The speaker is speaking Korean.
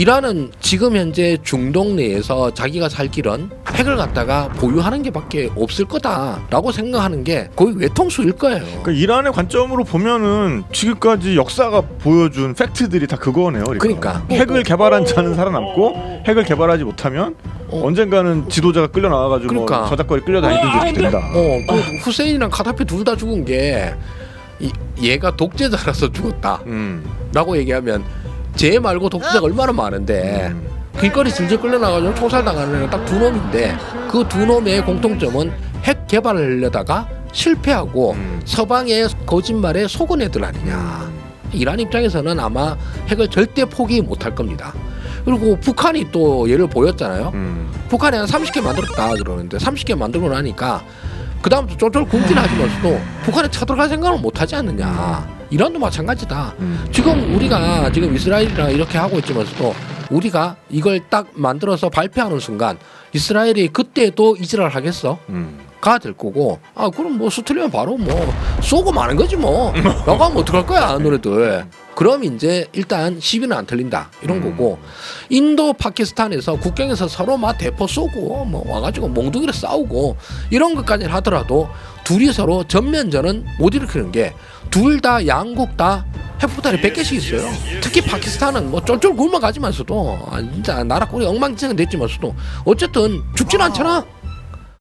이란은 지금 현재 중동 내에서 자기가 살 길은 핵을 갖다가 보유하는 게 밖에 없을 거다라고 생각하는 게 거의 외통수일 거예요. 그러니까 이란의 관점으로 보면은 지금까지 역사가 보여준 팩트들이 다 그거네요. 그러니까. 핵을 개발한 자는 살아남고 핵을 개발하지 못하면 어. 언젠가는 지도자가 끌려 나와가지고 그러니까. 뭐 저작거리 끌려다니든지 이렇게 된다. 어, 그 후세인이랑 카다피 둘 다 죽은 게 이, 얘가 독재자라서 죽었다라고 음. 얘기하면 쟤 말고 독재자가 얼마나 많은데 음. 길거리 질질 끌려나가지고 총살당하는 애가 딱 두 놈인데 그 두 놈의 공통점은 핵 개발을 하려다가 실패하고 음. 서방의 거짓말에 속은 애들 아니냐. 이란 입장에서는 아마 핵을 절대 포기 못할 겁니다. 그리고 북한이 또 예를 보였잖아요. 음. 북한이 한 30개 만들었다 그러는데 30개 만들고 나니까 그 다음부터 쫄쫄 굶긴 하지만서도 북한에 쳐들어갈 생각을 못 하지 않느냐. 이란도 마찬가지다. 음. 지금 우리가 지금 이스라엘이랑 이렇게 하고 있지만서도 우리가 이걸 딱 만들어서 발표하는 순간 이스라엘이 그때도 이지랄 하겠어? 음. 가될 거고 아 그럼 뭐 수틀리면 바로 뭐 쏘고 마는 거지 뭐 하면 어떡할 거야 너네들 그럼 이제 일단 시비는 안 틀린다 이런 음. 거고 인도 파키스탄에서 국경에서 서로 막 대포 쏘고 뭐 와가지고 몽둥이로 싸우고 이런 것까지는 하더라도 둘이 서로 전면전은 못 일으키는 게 둘 다 양국 다 핵폭탄이 100개씩 있어요. 특히 파키스탄은 뭐 쫄쫄 굶어가지만서도 아, 진짜 나라 꼴이 엉망진창 됐지만서도 어쨌든 죽진 않잖아.